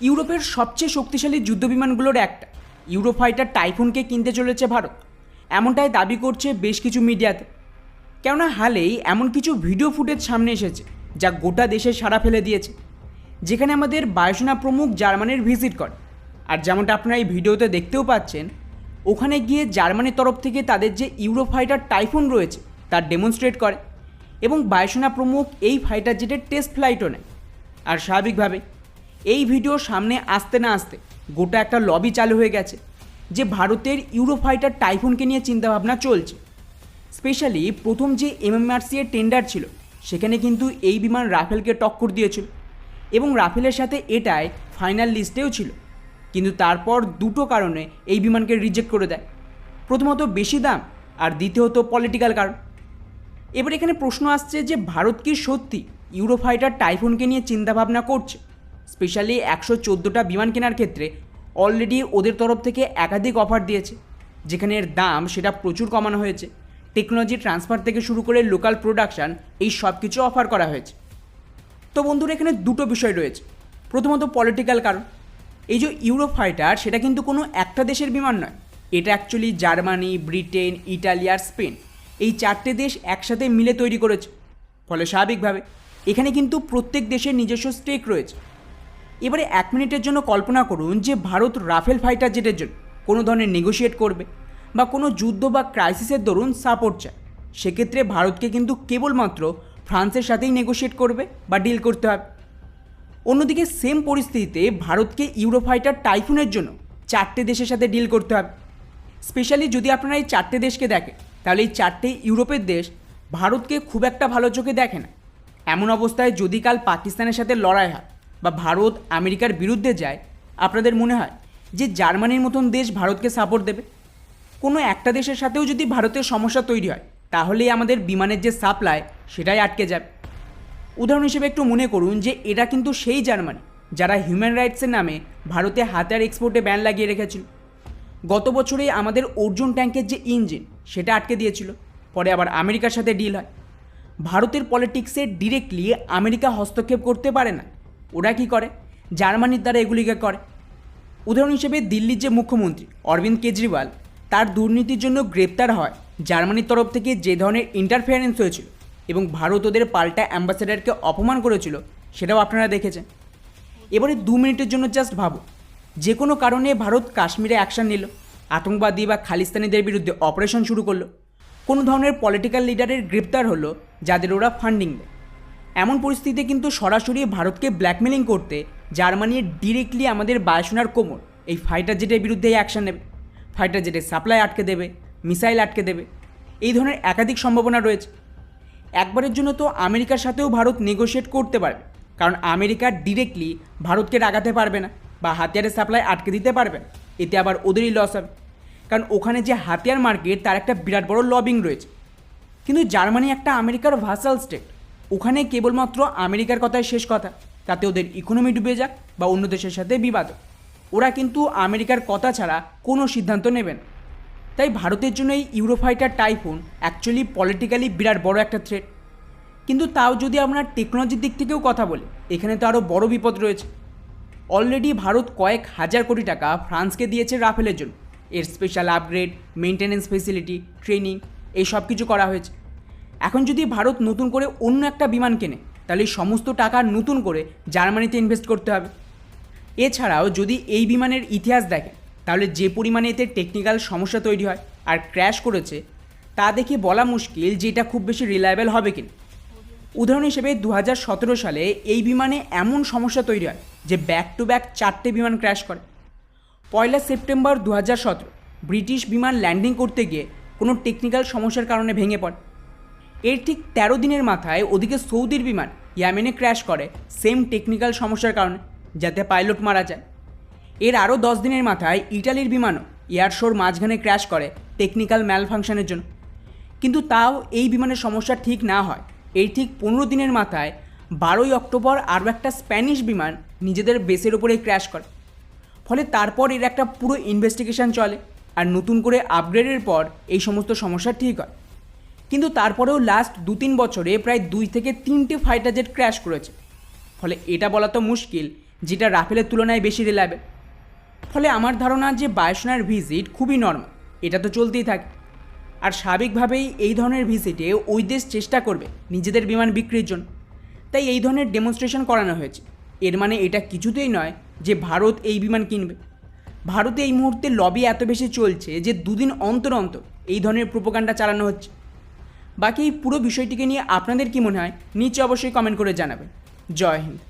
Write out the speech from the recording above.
ইউরোপের সবচেয়ে শক্তিশালী যুদ্ধবিমানগুলোর একটা। ইউরোফাইটার টাইফুনকে কিনতে চলেছে ভারত। এমনটাই দাবি করছে বেশ কিছু মিডিয়াতে। কেননা হালেই এমন কিছু ভিডিও ফুটেজ সামনে এসেছে, যা গোটা দেশে সাড়া ফেলে দিয়েছে। যেখানে আমাদের বায়ুসেনা প্রমুখ জার্মানির ভিজিট করে। আর যেমনটা আপনারা এই ভিডিওতে দেখতেও পাচ্ছেন, ওখানে গিয়ে জার্মানির তরফ থেকে তাদের যে ইউরোফাইটার টাইফুন রয়েছে তার ডেমনস্ট্রেট করে। এবং বায়ুসেনা প্রমুখ এই ফাইটার জেটের টেস্ট ফ্লাইটও নেয়। আর স্বাভাবিকভাবে এই ভিডিও সামনে আসতে না আসতে গোটা একটা লবি চালু হয়ে গেছে, যে ভারতের ইউরোফাইটার টাইফুনকে নিয়ে চিন্তাভাবনা চলছে। স্পেশালি প্রথম যে এমএমআরসি এর টেন্ডার ছিল, সেখানে কিন্তু এই বিমান রাফেলকে টক্কর দিয়েছিল এবং রাফেলের সাথে এটাই ফাইনাল লিস্টেও ছিল। কিন্তু তারপর দুটো কারণে এই বিমানকে রিজেক্ট করে দেয়। প্রথমত বেশি দাম আর দ্বিতীয়ত পলিটিক্যাল কারণ। এবার এখানে প্রশ্ন আসছে যে ভারত কি সত্যি ইউরোফাইটার টাইফুনকে নিয়ে চিন্তাভাবনা করছে? স্পেশালি একশো চোদ্দোটা বিমান কেনার ক্ষেত্রে অলরেডি ওদের তরফ থেকে একাধিক অফার দিয়েছে, যেখানে এর দাম সেটা প্রচুর কমানো হয়েছে। টেকনোলজি ট্রান্সফার থেকে শুরু করে লোকাল প্রোডাকশান এই সব কিছু অফার করা হয়েছে। তো বন্ধুরা, এখানে দুটো বিষয় রয়েছে। প্রথমত পলিটিক্যাল কারণ। এই যে ইউরো ফাইটার সেটা কিন্তু কোনো একটা দেশের বিমান নয়। এটা অ্যাকচুয়ালি জার্মানি ব্রিটেন ইটালি আর স্পেন এই চারটে দেশ একসাথে মিলে তৈরি করেছে। ফলে স্বাভাবিকভাবে এখানে কিন্তু প্রত্যেক দেশের নিজস্ব স্টেক রয়েছে। এবারে এক মিনিটের জন্য কল্পনা করুন যে ভারত রাফেল ফাইটার জেটের জন্য কোনো ধরনের নেগোশিয়েট করবে বা কোনো যুদ্ধ বা ক্রাইসিসের দরুন সাপোর্ট চায়। সেক্ষেত্রে ভারতকে কিন্তু কেবলমাত্র ফ্রান্সের সাথেই নেগোশিয়েট করবে বা ডিল করতে হবে। অন্যদিকে সেম পরিস্থিতিতে ভারতকে ইউরোফাইটার টাইফুনের জন্য চারটে দেশের সাথে ডিল করতে হবে। স্পেশালি যদি আপনারা এই চারটে দেশকে দেখেন, তাহলে এই চারটে ইউরোপের দেশ ভারতকে খুব একটা ভালো চোখে দেখে না। এমন অবস্থায় যদি কাল পাকিস্তানের সাথে লড়াই হয় বা ভারত আমেরিকার বিরুদ্ধে যায়, আপনাদের মনে হয় যে জার্মানির মতন দেশ ভারতকে সাপোর্ট দেবে? কোনো একটা দেশের সাথেও যদি ভারতের সমস্যা তৈরি হয়, তাহলেই আমাদের বিমানের যে সাপ্লাই সেটাই আটকে যাবে। উদাহরণ হিসেবে একটু মনে করুন যে এটা কিন্তু সেই জার্মানি যারা হিউম্যান রাইটসের নামে ভারতে হাতিয়ার এক্সপোর্টে ব্যান লাগিয়ে রেখেছিল। গত বছরে আমাদের অর্জুন ট্যাঙ্কের যে ইঞ্জিন সেটা আটকে দিয়েছিল, পরে আবার আমেরিকার সাথে ডিল হয়। ভারতের পলিটিক্সে ডিরেক্টলি আমেরিকা হস্তক্ষেপ করতে পারে না। ওরা কি করে? জার্মানির দ্বারা এগুলিকে করে। উদাহরণ হিসেবে দিল্লির যে মুখ্যমন্ত্রী অরবিন্দ কেজরিওয়াল, তার দুর্নীতির জন্য গ্রেপ্তার হয় জার্মানির তরফ থেকে যে ধরনের ইন্টারফেয়ারেন্স হয়েছিল এবং ভারত ওদের পাল্টা অ্যাম্বাসেডারকে অপমান করেছিল, সেটাও আপনারা দেখেছেন। এবারে দু মিনিটের জন্য জাস্ট ভাবো, যে কোনো কারণে ভারত কাশ্মীরে অ্যাকশন নিল, আতঙ্কবাদী বা খালিস্তানিদের বিরুদ্ধে অপারেশন শুরু করল, কোনো ধরনের পলিটিক্যাল লিডারের গ্রেপ্তার হলো, যাদের ওরা ফান্ডিং দেয়। এমন পরিস্থিতিতে কিন্তু সরাসরি ভারতকে ব্ল্যাকমেলিং করতে জার্মানি ডিরেক্টলি আমাদের বায়ুসেনার কোমর। এই ফাইটার জেটের বিরুদ্ধে অ্যাকশন নেবে। ফাইটার জেটের সাপ্লাই আটকে দেবে মিসাইল আটকে দেবে। এই ধরনের একাধিক সম্ভাবনা রয়েছে। একবারের জন্য তো আমেরিকার সাথেও ভারত নেগোশিয়েট করতে পারবে। কারণ আমেরিকা ডিরেক্টলি ভারতকে রাগাতে পারবে না বা হাতিয়ারের সাপ্লাই আটকে দিতে পারবে এতে আবার ওদেরই লস হবে। কারণ ওখানে যে হাতিয়ার মার্কেট তার একটা বিরাট বড় লবিং রয়েছে। কিন্তু জার্মানি একটা আমেরিকার ভাসাল স্টেট ওখানে কেবলমাত্র আমেরিকার কথাই শেষ কথা। তাতে ওদের ইকোনমি ডুবে যাক বা অন্য দেশের সাথে বিবাদ ওরা কিন্তু আমেরিকার কথা ছাড়া কোনো সিদ্ধান্ত নেবে না। তাই ভারতের জন্য এই ইউরোফাইটার টাইফুন অ্যাকচুয়ালি পলিটিক্যালি বিরাট বড় একটা থ্রেট কিন্তু তাও যদি আমরা টেকনোলজির দিক থেকেও কথা বলি, এখানে তো আরও বড় বিপদ রয়েছে। অলরেডি ভারত কয়েক হাজার কোটি টাকা ফ্রান্সকে দিয়েছে রাফেলের জন্য। এর special upgrade maintenance facility training এই সব কিছু করা হয়েছে। এখন যদি ভারত নতুন করে অন্য একটা বিমান কেনে, তাহলে সমস্ত টাকা নতুন করে জার্মানিতে ইনভেস্ট করতে হবে। এছাড়াও যদি এই বিমানের ইতিহাস দেখেন তাহলে যে পরিমাণে এতে টেকনিক্যাল সমস্যা তৈরি হয় আর ক্র্যাশ করেছে, তা দেখে বলা মুশকিল যে এটা খুব বেশি রিলায়েবল হবে কিনা। উদাহরণ হিসেবে দু হাজার সতেরো সালে এই বিমানে এমন সমস্যা তৈরি হয় যে ব্যাক টু ব্যাক চারটে বিমান ক্র্যাশ করে। পয়লা সেপ্টেম্বর দু হাজার সতেরো, ব্রিটিশ বিমান ল্যান্ডিং করতে গিয়ে কোনো টেকনিক্যাল সমস্যার কারণে ভেঙে পড়ে। এর ঠিক তেরো দিনের মাথায় ওদিকে সৌদির বিমান ইয়ামেনে ক্র্যাশ করে সেম টেকনিক্যাল সমস্যার কারণে, যাতে পাইলট মারা যায়। এর আরও দশ দিনের মাথায় ইটালির বিমানও এয়ারশোর মাঝখানে ক্র্যাশ করে টেকনিক্যাল ম্যালফাংশনের জন্য। কিন্তু তাও এই বিমানের সমস্যা ঠিক না হয়। এই ঠিক পনেরো দিনের মাথায় বারোই অক্টোবর আরও একটা স্প্যানিশ বিমান নিজেদের বেসের ওপরে ক্র্যাশ করে। ফলে তারপর এর একটা পুরো ইনভেস্টিগেশন চলে আর নতুন করে আপগ্রেডের পর এই সমস্ত সমস্যা ঠিক হয়। কিন্তু তারপরেও লাস্ট দু তিন বছরে প্রায় দুই থেকে তিনটে ফাইটার জেট ক্র্যাশ করেছে। ফলে এটা বলা তো মুশকিল, যেটা রাফেলের তুলনায় বেশি রিলায়েবল ফলে আমার ধারণা যে বায়ুসেনার ভিজিট খুবই নর্মাল এটা তো চলতেই থাকে। আর স্বাভাবিকভাবেই এই ধরনের ভিজিটে ওই দেশ চেষ্টা করবে নিজেদের বিমান বিক্রির জন্য। তাই এই ধরনের ডেমনস্ট্রেশন করানো হয়েছে। এর মানে এটা কিছুতেই নয় যে ভারত এই বিমান কিনবে। ভারতে এই মুহূর্তে লবি এত বেশি চলছে যে দুদিন অন্তর অন্তর এই ধরনের প্রোপাগান্ডা চালানো হচ্ছে। বাকি এই পুরো বিষয়টিকে নিয়ে আপনাদের কি মনে হয়? নিচে অবশ্যই কমেন্ট করে জানাবেন। জয় হিন্দ।